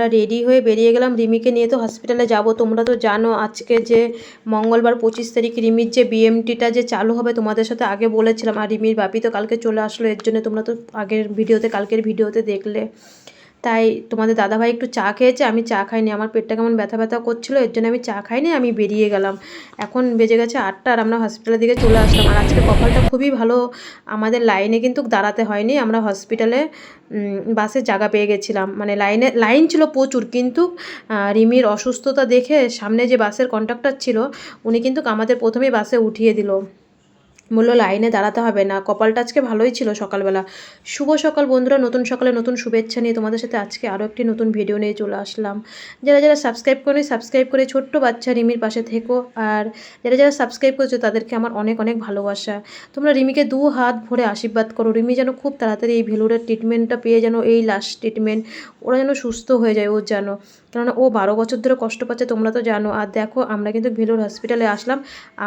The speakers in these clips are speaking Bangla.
আমরা রেডি হয়ে বেরিয়ে গেলাম। রিমিকে নিয়ে তো হসপিটালে যাব। তোমরা তো জানো আজকে যে মঙ্গলবার পঁচিশ তারিখ রিমির যে বিএমটিটা যে চালু হবে তোমাদের সাথে আগে বলেছিলাম। আর রিমির বাপি তো কালকে চলে আসলো। এর জন্য তোমরা তো আগের ভিডিওতে, কালকের ভিডিওতে দেখলে। তাই তোমাদের দাদাভাই একটু চা খেয়েছে, আমি চা খাইনি। আমার পেটটা কেমন ব্যথা ব্যথা করছিল, এর জন্য আমি চা খাইনি, আমি বেরিয়ে গেলাম। এখন বেজে গেছে আটটা আর আমরা হসপিটালের দিকে চলে আসলাম। আর আজকে কপালটা খুবই ভালো, আমাদের লাইনে কিন্তু দাঁড়াতে হয়নি। আমরা হসপিটালে বাসে জায়গা পেয়ে গেছিলাম। মানে লাইনে লাইন ছিল প্রচুর, কিন্তু রিমির অসুস্থতা দেখে সামনে যে বাসের কন্ডাক্টর ছিল, উনি কিন্তু আমাদের প্রথমেই বাসে উঠিয়ে দিল। বলল লাইনে দাঁড়াতে হবে না। কপালটা আজকে ভালোই ছিল সকালবেলা। শুভ সকাল বন্ধুরা, নতুন সকালে নতুন শুভেচ্ছা নিয়ে তোমাদের সাথে আজকে আরও একটি নতুন ভিডিও নিয়ে চলে আসলাম। যারা যারা সাবস্ক্রাইব করে সাবস্ক্রাইব করে ছোট্ট বাচ্চা রিমির পাশে থেকো। আর যারা যারা সাবস্ক্রাইব করেছ, তাদেরকে আমার অনেক অনেক ভালোবাসা। তোমরা রিমিকে দু হাত ভরে আশীর্বাদ করো। রিমি যেন খুব তাড়াতাড়ি এই ভেলুরের ট্রিটমেন্টটা পেয়ে যেন এই লাস্ট ট্রিটমেন্ট ওরা যেন সুস্থ হয়ে যায় ওর যেন। কেননা ও বারো বছর ধরে কষ্ট পাচ্ছে, তোমরা তো জানো। আর দেখো, আমরা কিন্তু ভেলুর হসপিটালে আসলাম।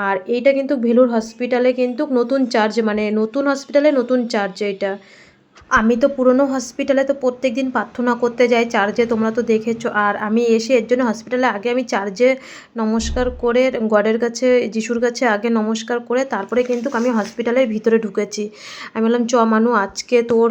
আর এইটা কিন্তু ভেলুর হসপিটালে কিন্তু নতুন চার্জ মানে নতুন হসপিটালে নতুন চার্জ এটা। আমি তো পুরনো হসপিটালে তো প্রত্যেক দিন প্রার্থনা করতে যাই চার্জে তোমরা তো দেখেছ। আর আমি এসে এর জন্য হসপিটালে আগে আমি চার্জে নমস্কার করে গডের কাছে, যিশুর কাছে আগে নমস্কার করে তারপরে কিন্তু আমি হসপিটালের ভিতরে ঢুকেছি। আমি বললাম, চ মানু, আজকে তোর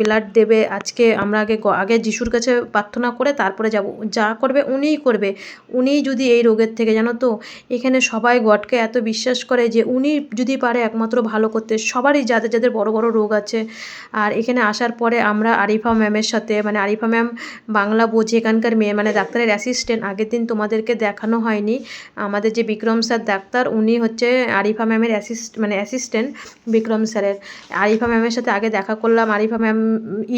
ব্লাড দেবে, আজকে আমরা আগে আগে যিশুর কাছে প্রার্থনা করে তারপরে যাব। যা করবে উনিই করবে। উনিই যদি এই রোগের থেকে, জানো তো, এখানে সবাই গডকে এত বিশ্বাস করে যে উনি যদি পারে একমাত্র ভালো করতে, সবারই যাদের যাদের বড় বড় রোগ আছে আর এখানে আসার পরে আমরা আরিফা ম্যামের সাথে মানে আরিফা ম্যাম বাংলা বোঝে এখানকার মেয়ে মানে ডাক্তারের অ্যাসিস্ট্যান্ট আগের দিন তোমাদেরকে দেখানো হয়নি। আমাদের যে বিক্রম স্যার ডাক্তার, উনি হচ্ছে আরিফা ম্যামের অ্যাসিস্ট মানে অ্যাসিস্ট্যান্ট বিক্রম স্যারের। আরিফা ম্যামের সাথে আগে দেখা করলাম। আরিফা ম্যাম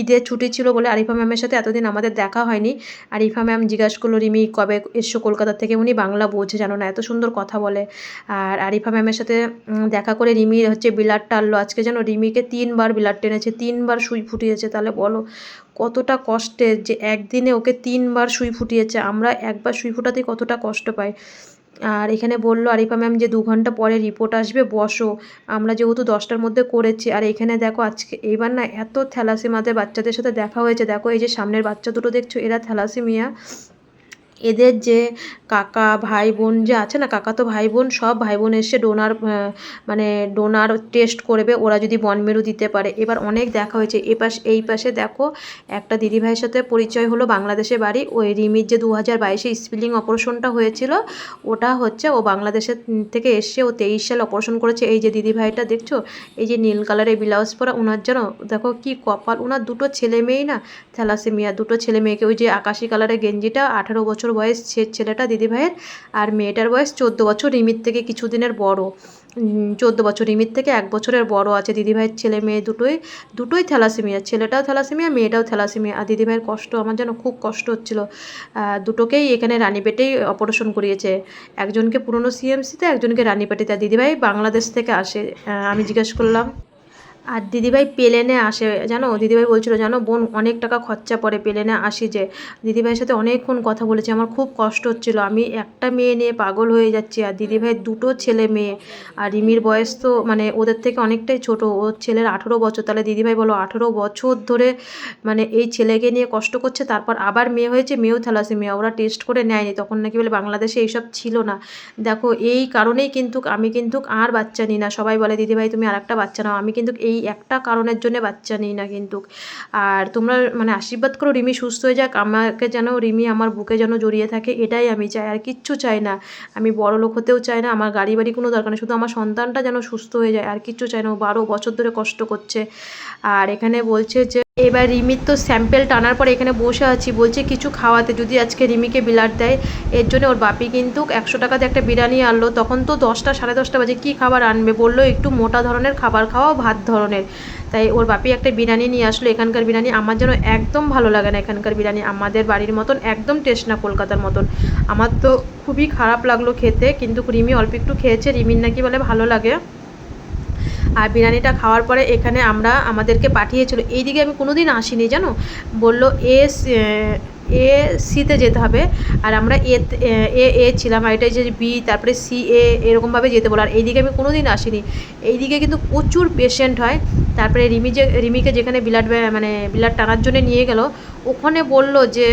ঈদের ছুটি ছিল বলে আরিফা ম্যামের সাথে এতদিন আমাদের দেখা হয়নি। আরিফা ম্যাম জিজ্ঞাসা করল, রিমি, কবে এসছো কলকাতা থেকে? উনি বাংলা বোঝে জানো না, এত সুন্দর কথা বলে। আর আরিফা ম্যামের সাথে দেখা করে রিমি হচ্ছে বিলাট টানলো। আজকে যেন রিমিকে তিনবার বিলাট টেনেছে তিনবার সুই ফুটিয়েছে, তাহলে বলো কতটা কষ্টের যে একদিনে ওকে তিনবার সুই ফুটিয়েছে, আমরা একবার সুই ফোটাতেই কতটা কষ্ট পাই। আর এখানে বলল আরিফা ম্যাম যে দু ঘণ্টা পরে রিপোর্ট আসবে, বসো, আমরা যেহেতু দশটার মধ্যে করেছি। আর এখানে দেখো আজকে এবার না এত থ্যালাসেমাদের বাচ্চাদের সাথে দেখা হয়েছে, দেখো এই যে সামনের বাচ্চা দুটো দেখছ, এরা থ্যালাসেমিয়া। এদের যে কাকা, ভাই বোন যে আছে না, কাকা তো ভাই বোন, সব ভাই বোন এসে ডোনার মানে ডোনার টেস্ট করবে, ওরা যদি বনমেরু দিতে পারে। এবার অনেক দেখা হয়েছে, এ পাশ, এই পাশে দেখো, একটা দিদিভাইয়ের সাথে পরিচয় হলো বাংলাদেশে বাড়ি, ওই রিমির যে দু হাজার বাইশে স্পিলিং অপারেশনটা হয়েছিল, ওটা হচ্ছে ও বাংলাদেশের থেকে এসে ও তেইশ সালে অপারেশন করেছে। এই যে দিদিভাইটা দেখছ, এই যে নীল কালারের ব্লাউজ পরা ওনার যেন, দেখো কি কপাল ওনার দুটো ছেলে মেয়েই না, থ্যালাসেমিয়া, দুটো ছেলে মেয়েকে, ওই যে আকাশি কালারের গেঞ্জিটা, আঠারো বছর বয়স সে ছেলেটা দিদিভাইয়ের আর মেয়েটার বয়স চোদ্দ বছর। রিমির থেকে কিছুদিনের বড়। চোদ্দ বছর। রিমির থেকে এক বছরের বড় আছে দিদিভাইয়ের ছেলে মেয়ে দুটোই দুটোই থ্যালাসেমিয়া। ছেলেটাও থ্যালাসেমিয়া, মেয়েটাও থ্যালাসেমিয়া। আর দিদিভাইয়ের কষ্ট, আমার যেন খুব কষ্ট হচ্ছিল। দুটোকেই এখানে রানীপেটেই অপারেশন করিয়েছে। একজনকে পুরনো সিএমসিতে একজনকে রানীপেটেতে। দিদিভাই বাংলাদেশ থেকে আসে। আমি জিজ্ঞেস করলাম আর দিদিভাই প্লেনে আসে। জানো, দিদিভাই বলছিল, জানো বোন, অনেক টাকা খরচা পড়ে প্লেনে আসি যে। দিদিভাইয়ের সাথে অনেকক্ষণ কথা বলেছি, আমার খুব কষ্ট হচ্ছিল। আমি একটা মেয়ে নিয়ে পাগল হয়ে যাচ্ছি আর দিদিভাইয়ের দুটো ছেলে মেয়ে। আর রিমির বয়স তো মানে ওদের থেকে অনেকটাই ছোট। ওর ছেলের আঠেরো বছর। তাহলে দিদিভাই বলো, আঠেরো বছর ধরে মানে এই ছেলেকে নিয়ে কষ্ট করছে, তারপর আবার মেয়ে হয়েছে মেয়েও থ্যালাসেমিয়া ওরা টেস্ট করে নেয়নি। তখন নাকি বলে, বাংলাদেশে এইসব ছিল না। দেখো, এই কারণেই কিন্তু, আমি কিন্তু আর বাচ্চা নিই না। সবাই বলে, দিদিভাই, তুমি আর একটা বাচ্চা নাও। আমি কিন্তু এই একটা কারণের জন্য বাচ্চা নিই না কিন্তু। আর তোমরা মানে আশীর্বাদ করো রিমি সুস্থ হয়ে যাক, আমাকে যেন রিমি আমার বুকে যেন জড়িয়ে থাকে, এটাই আমি চাই। আর কিচ্ছু চাই না। আমি বড় লোক হতেও চাই না, আমার গাড়ি বাড়ি কোনো দরকার নেই, শুধু আমার সন্তানটা যেন সুস্থ হয়ে যায়, আর কিচ্ছু চাই না। ও বারো বছর ধরে কষ্ট করছে। আর এখানে বলছে যে এবার রিমির তো স্যাম্পেল টানার পরে এখানে বসে আছি, বলছে কিছু খাওয়াতে, যদি আজকে রিমিকে বিলাট দেয়, এর জন্য ওর বাপি কিন্তু একশো টাকাতে একটা বিরিয়ানি আনলো, তখন তো দশটা, সাড়ে দশটা বাজে, কী খাবার আনবে বলল, একটু মোটা ধরনের খাবার খাওয়া ভাত ধরনের। তাই ওর বাপি একটা বিরিয়ানি নিয়ে আসলো, এখানকার বিরিয়ানি আমার যেন একদম ভালো লাগে না এখানকার বিরিয়ানি, আমাদের বাড়ির মতন একদম টেস্ট না কলকাতার মতন। আমার তো খুবই খারাপ লাগল খেতে, কিন্তু রিমি অল্প একটু খেয়েছে, রিমির নাকি বলে ভালো লাগে। আর বিরিয়ানিটা খাওয়ার পরে এখানে আমরা আমাদেরকে পাঠিয়েছিল। এইদিকে আমি কোনো দিন আসিনি, জানো? বলল এ এ সিতে যেতে হবে। আর আমরা এ এ এ ছিলাম আর এটা যে বি, তারপরে সি, এ, এরকমভাবে যেতে বলো আর এইদিকে আমি কোনো দিন আসিনি। এইদিকে কিন্তু প্রচুর পেশেন্ট হয়। তারপরে রিমি যে, রিমিকে যেখানে বিলাট মানে বিলাট টানার জন্য নিয়ে গেল, ওখানে বলল যে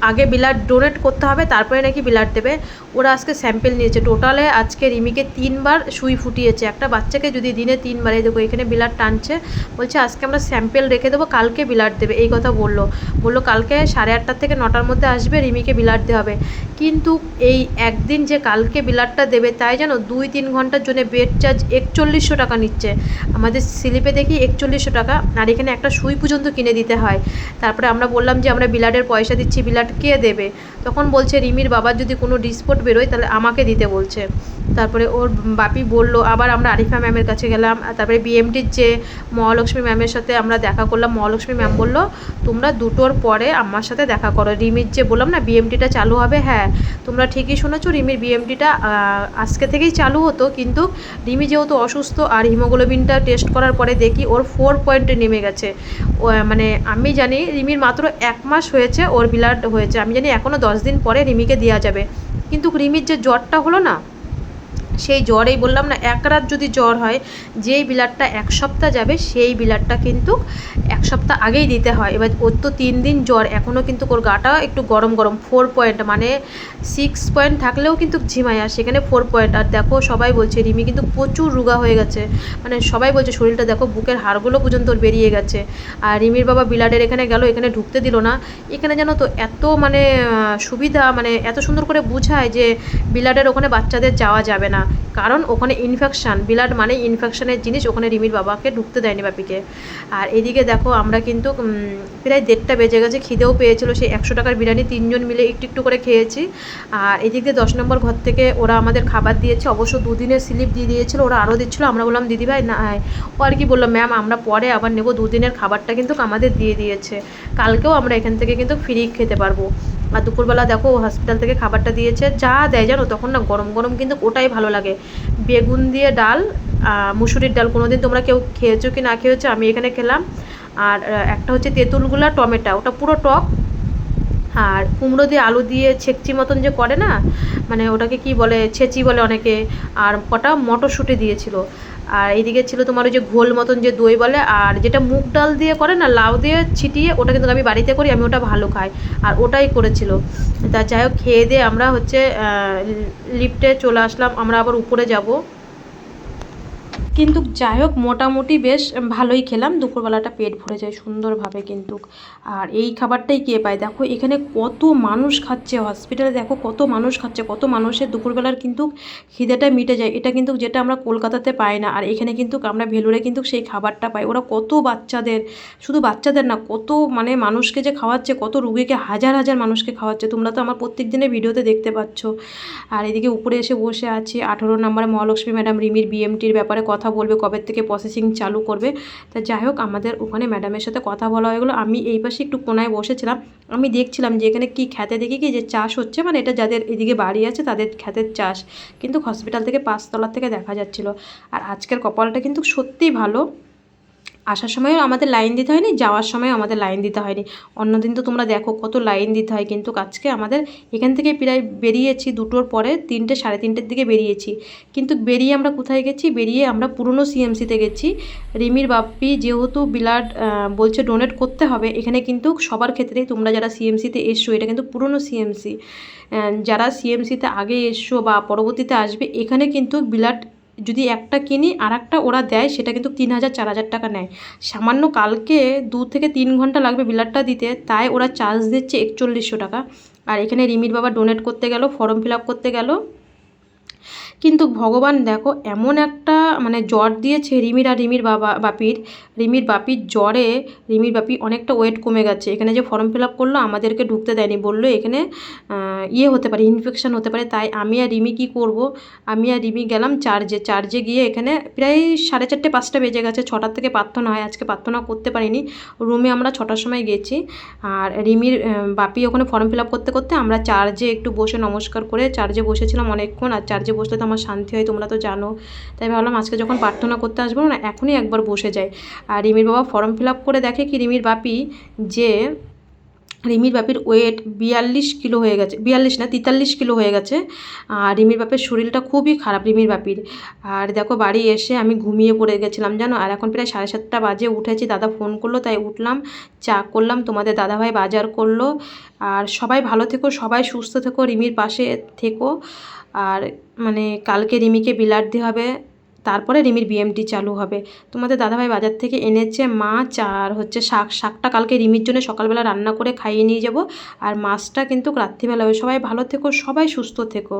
আগে ব্লাড ডোনেট করতে হবে, তারপরে নাকি ব্লাড দেবে। ওরা আজকে স্যাম্পেল নিয়েছে। টোটালে আজকে রিমিকে তিনবার সুই ফুটিয়েছে। একটা বাচ্চাকে যদি দিনে তিনবার, এই দেখো এখানে ব্লাড টানছে। বলছে, আজকে আমরা স্যাম্পেল রেখে দেবো, কালকে ব্লাড দেবে। এই কথা বলল। বলল, কালকে সাড়ে আটটার থেকে নটার মধ্যে আসবে, রিমিকে ব্লাড দেওয়া হবে। কিন্তু এই একদিন যে কালকে ব্লাডটা দেবে, তাই যেন দুই তিন ঘণ্টার জন্য বেড চার্জ একচল্লিশশো টাকা নিচ্ছে। আমাদের স্লিপে দেখি একচল্লিশশো টাকা। আর এখানে একটা সুই পর্যন্ত কিনে দিতে হয়। তারপরে আমরা বললাম যে, আমরা ব্লাডের পয়সা দিচ্ছি ব্লাড কে দেবে? তখন বলছে, রিমির বাবার যদি কোনো ডিসপোর্ট বেরোয়, তাহলে আমাকে দিতে বলছে। তারপরে ওর বাপি বলল, আবার আমরা আরিফা ম্যামের কাছে গেলাম। তারপরে বিএমটির যে মহালক্ষ্মী ম্যামের সাথে আমরা দেখা করলাম, মহালক্ষ্মী ম্যাম বলল, তোমরা দুটোর পরে আমার সাথে দেখা করো। রিমির যে বললাম না বিএমটিটা চালু হবে হ্যাঁ তোমরা ঠিকই শুনেছো, রিমির বিএমটিটা আজকে থেকেই চালু হতো, কিন্তু রিমি যেহেতু অসুস্থ আর হিমোগ্লোবিনটা টেস্ট করার পরে দেখি ওর ফোর পয়েন্টে নেমে গেছে। মানে আমি জানি রিমির মাত্র এক মাস হয়েছে, ওর ব্লাড হয়েছে, আমি জানি এখনও দশ দিন পরে রিমিকে দেওয়া যাবে। কিন্তু রিমির যে জ্বরটা হলো না সেই জ্বরেই বললাম না, এক রাত যদি জ্বর হয়, যেই ব্লাডটা এক সপ্তাহ যাবে, সেই ব্লাডটা কিন্তু এক সপ্তাহ আগেই দিতে হয়। এবার ওর তো তিন দিন জ্বর এখনও কিন্তু ওর গাটা একটু গরম গরম ফোর পয়েন্ট মানে সিক্স পয়েন্ট থাকলেও কিন্তু ঝিমায় আর সেখানে ফোর পয়েন্ট আর দেখো সবাই বলছে, রিমি কিন্তু প্রচুর রুগা হয়ে গেছে। মানে সবাই বলছে, শরীরটা দেখো বুকের হাড়গুলো পর্যন্ত ওর বেরিয়ে গেছে। আর রিমির বাবা ব্লাডের এখানে গেল, এখানে ঢুকতে দিল না। এখানে যেন তো এত মানে সুবিধা মানে এত সুন্দর করে বুঝায় যে ব্লাডের ওখানে বাচ্চাদের যাওয়া যাবে না। কারণ ওখানে ইনফেকশান ব্লাড মানে ইনফেকশানের জিনিস, ওখানে রিমির বাবাকে ঢুকতে দেয়নি বাপিকে। আর এদিকে দেখো, আমরা কিন্তু প্রায় দেড়টা বেজে গেছে, খিদেও পেয়েছিল, সেই একশো টাকার বিরিয়ানি তিনজন মিলে একটু একটু করে খেয়েছি। আর এদিক দিয়ে দশ নম্বর ঘর থেকে ওরা আমাদের খাবার দিয়েছে, অবশ্য দুদিনের স্লিপ দিয়ে দিয়েছিল, ওরা আরও দিচ্ছিল, আমরা বললাম দিদিভাই না, ও আর কি বলল, ম্যাম, আমরা পরে আবার নেব, দুদিনের খাবারটা কিন্তু আমাদের দিয়ে দিয়েছে। কালকেও আমরা এখান থেকে কিন্তু ফ্রি খেতে পারব। আর দুপুরবেলা দেখো হসপিটাল থেকে খাবারটা দিয়েছে, যা দেয় জানো তখন না গরম গরম কিন্তু ওটাই ভালো লাগে। বেগুন দিয়ে ডাল মুসুরির ডাল কোনো দিন তোমরা কেউ খেয়েছো কি না খেয়েছো আমি এখানে খেলাম। আর একটা হচ্ছে তেঁতুলগুলা, টমেটো, ওটা পুরো টক। আর কুমড়ো দিয়ে আলু দিয়ে ছেকচি মতন যে করে না মানে ওটাকে কি বলে, ছেচি বলে অনেকে, আর কটা মটরশুঁটি দিয়েছিল। আর এইদিকে ছিল তোমার ওই যে ঘোল মতন যে দই বলে, আর যেটা মুগ ডাল দিয়ে করে না, লাউ দিয়ে ছিটিয়ে, ওটা কিন্তু আমি বাড়িতে করি, আমি ওটা ভালো খাই। আর ওটাই করেছিল। তা যাই হোক, খেয়ে দিয়ে আমরা হচ্ছে লিফটে চলে আসলাম, আমরা আবার উপরে যাব। কিন্তু যাই হোক, মোটামুটি বেশ ভালোই খেলাম। দুপুরবেলাটা পেট ভরে যায় সুন্দরভাবে কিন্তু। আর এই খাবারটাই কে পায়? দেখো, এখানে কত মানুষ খাচ্ছে হসপিটালে দেখো, কত মানুষ খাচ্ছে, কত মানুষের দুপুরবেলার কিন্তু খিদেটা মিটে যায়। এটা কিন্তু যেটা আমরা কলকাতাতে পাই না। আর এখানে কিন্তু আমরা ভেলুরে কিন্তু সেই খাবারটা পাই। ওরা কত বাচ্চাদের, শুধু বাচ্চাদের না, কত মানে মানুষকে যে খাওয়াচ্ছে, কত রুগীকে হাজার হাজার মানুষকে খাওয়াচ্ছে। তোমরা তো আমার প্রত্যেক দিনের ভিডিওতে দেখতে পাচ্ছ। আর এদিকে উপরে এসে বসে আছি। আঠেরো নম্বরে মহালক্ষ্মী ম্যাডাম রিমির বিএমটির ব্যাপারে কথা কথা বলবে, কবে থেকে প্রসেসিং চালু করবে। তা যাই হোক, আমাদের ওখানে ম্যাডামের সাথে কথা বলা হয়ে গেলো। আমি এই পাশে একটু কোনায় বসেছিলাম। আমি দেখছিলাম যে এখানে কি খ্যাতে দেখি কি যে চাষ হচ্ছে। মানে এটা যাদের এদিকে বাড়ি আছে, তাদের খ্যাতের চাষ। কিন্তু হসপিটাল থেকে পাঁচতলার থেকে দেখা যাচ্ছিল। আর আজকের কপালটা কিন্তু সত্যিই ভালো। আসার সময়ও আমাদের লাইন দিতে হয়নি, যাওয়ার সময়ও আমাদের লাইন দিতে হয়নি। অন্যদিন তো তোমরা দেখো কত লাইন দিতে হয়, কিন্তু আজকে আমাদের এখান থেকে প্রায় বেরিয়েছি, দুটোর পরে তিনটে, সাড়ে তিনটের দিকে বেরিয়েছি। কিন্তু বেরিয়ে আমরা কোথায় গেছি? বেরিয়ে আমরা পুরনো সিএমসিতে গেছি। রিমির বাপ্পি যেহেতু ব্লাড বলছে ডোনেট করতে হবে, এখানে কিন্তু সবার ক্ষেত্রেই তোমরা যারা সিএমসিতে এসছো, এটা কিন্তু পুরনো সিএমসি যারা সিএমসিতে আগে এসছো বা পরবর্তীতে আসবে, এখানে কিন্তু ব্লাড যদি একটা কিনি আর একটা ওরা দেয়, সেটা কিন্তু তিন হাজার, চার হাজার টাকা নেয়। সামান্য কালকে দু থেকে তিন ঘণ্টা লাগবে বিলারটা দিতে, তাই ওরা চার্জ দিচ্ছে একচল্লিশশো টাকা। আর এখানে রিমির বাবা ডোনেট করতে গেল ফর্ম ফিল আপ করতে গেল। কিন্তু ভগবান দেখো, এমন একটা মানে জ্বর দিয়েছে রিমির আর রিমির বাবা, বাপির। রিমির বাপির জ্বরে রিমির বাপি অনেকটা ওয়েট কমে গেছে। এখানে যে ফর্ম ফিল আপ করল, আমাদেরকে ঢুকতে দেয়নি। বলল এখানে ইয়ে হতে পারে ইনফেকশান হতে পারে। তাই আমি আর রিমি কি করব? আমি আর রিমি গেলাম চার্জে চার্জে গিয়ে এখানে প্রায় সাড়ে চারটে, পাঁচটা বেজে গেছে। ছটার থেকে প্রার্থনা হয়। আজকে প্রার্থনা করতে পারিনি। রুমে আমরা ছটার সময় গেছি। আর রিমির বাপি ওখানে ফর্ম ফিল আপ করতে করতে আমরা চার্জে একটু বসে নমস্কার করে চার্জে বসেছিলাম অনেকক্ষণ। আর চার্জে বসলে তো আমার শান্তি হয়, তোমরা তো জানো। তাই ভাবলাম আজকে যখন প্রার্থনা করতে আসব না, এখনই একবার বসে যায় আর রিমির বাবা ফর্ম ফিল আপ করে দেখে কি রিমির বাপি যে রিমির বাপের ওয়েট বিয়াল্লিশ কিলো হয়ে গেছে, বিয়াল্লিশ না, তেতাল্লিশ কিলো হয়ে গেছে। আর রিমির বাপের শরীরটা খুবই খারাপ রিমির বাপির। আর দেখো বাড়ি এসে আমি ঘুমিয়ে পড়ে গেছিলাম, জানো? আর এখন প্রায় সাড়ে সাতটা বাজে, উঠেছি, দাদা ফোন করল, তাই উঠলাম, চা করলাম, তোমাদের দাদাভাই বাজার করল। আর সবাই ভালো থেকো, সবাই সুস্থ থেকো, রিমির পাশে থেকো। আর মানে কালকে রিমিকে বিলার্দি হবে তারপরে রিমির বিএমটি চালু হবে। তোমাদের দাদাভাই বাজার থেকে এনেছে মাছ আর হচ্ছে শাক। শাকটা কালকে রিমির জন্য সকালবেলা রান্না করে খাইয়ে নিয়ে যাব। আর মাছটা কিন্তু রাত্রিবেলা। হবে সবাই ভালো থেকো, সবাই সুস্থ থেকো।